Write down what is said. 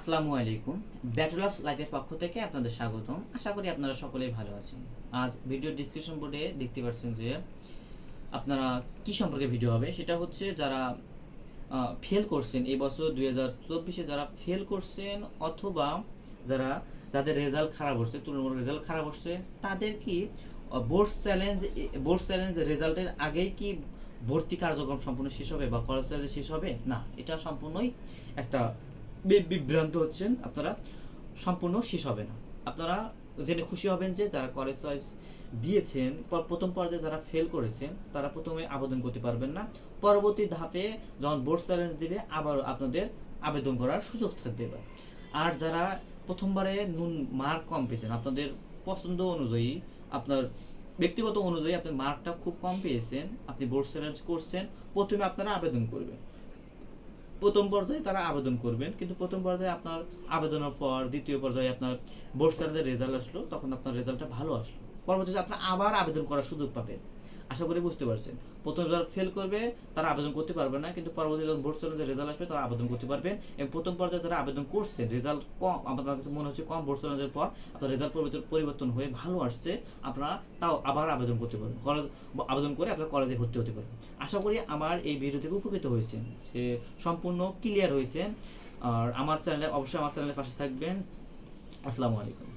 আসসালামু আলাইকুম। ব্যাটলাস লাইফের পক্ষ থেকে আপনাদের স্বাগতম। আশা করি আপনারা সকলেই ভালো আছেন। আজ ভিডিও ডিসক্রিপশন বোর্ডে দেখতে পাচ্ছেন যে আপনারা কি সম্পর্কে ভিডিও হবে? সেটা হচ্ছে যারা ফেল করছেন এই বছর দুই হাজার চব্বিশে যারা ফেল করছেন অথবা যারা, যাদের রেজাল্ট খারাপ হচ্ছে, তুলনামূলক রেজাল্ট খারাপ হচ্ছে, তাদের কি বোর্ড চ্যালেঞ্জ বোর্ড চ্যালেঞ্জ রেজাল্টের আগেই কি ভর্তি কার্যক্রম সম্পূর্ণ শেষ হবে বা কলেজ শেষ হবে? না, এটা সম্পূর্ণই একটা বিভ্রান্ত হচ্ছেন, আপনারা সম্পূর্ণ শেষ হবে না। আপনারা জেনে খুশি হবেন যে যারা কলেজ চয়েস দিয়েছেন প্রথম পর্যায়ে যারা ফেল করেছেন, তারা প্রথমে আবেদন করতে পারবেন না। পরবর্তী ধাপে যখন বোর্ড চ্যালেঞ্জ দিবে, আবার আপনাদের আবেদন করার সুযোগ থাকবে আর যারা প্রথমবারে নুন মার্ক কম পেয়েছেন, আপনাদের পছন্দ অনুযায়ী, আপনার ব্যক্তিগত অনুযায়ী আপনি মার্কটা খুব কম পেয়েছেন, আপনি বোর্ড চ্যালেঞ্জ করছেন, প্রথমে আপনারা আবেদন করবেন। প্রথম পর্যায়ে তারা আবেদন করবেন, কিন্তু প্রথম পর্যায়ে আপনার আবেদনের পর দ্বিতীয় পর্যায়ে আপনার বোর্ড যে রেজাল্ট আসলো, তখন আপনার রেজাল্টটা ভালো আসলো। পরবর্তীতে আপনার আবার আবেদন করার সুযোগ পাবেন। আশা করি বুঝতে পারছেন। প্রথম যারা ফেল করবে, তারা আবেদন করতে পারবে না, কিন্তু পরবর্তী যখন বোর্ড চ্যালেঞ্জের রেজাল্ট আসবে, তারা আবেদন করতে পারবেন এবং প্রথম পর্যায়ে যারা আবেদন করছে রেজাল্ট কম আপনার কাছে মনে হচ্ছে কম বোর্ড চ্যালেঞ্জের পর, আপনার রেজাল্ট পরিবর্তন হয়ে ভালো আসছে, আপনারা তাও আবার আবেদন করতে পারবেন। কলেজ আবেদন করে আপনার কলেজে ভর্তি হতে পারবেন। আশা করি আমার এই ভিডিও থেকে উপকৃত হয়েছেন, যে সম্পূর্ণ ক্লিয়ার হয়েছে আর আমার চ্যানেলে অবশ্যই আমার চ্যানেলের পাশে থাকবেন। আসসালামু আলাইকুম।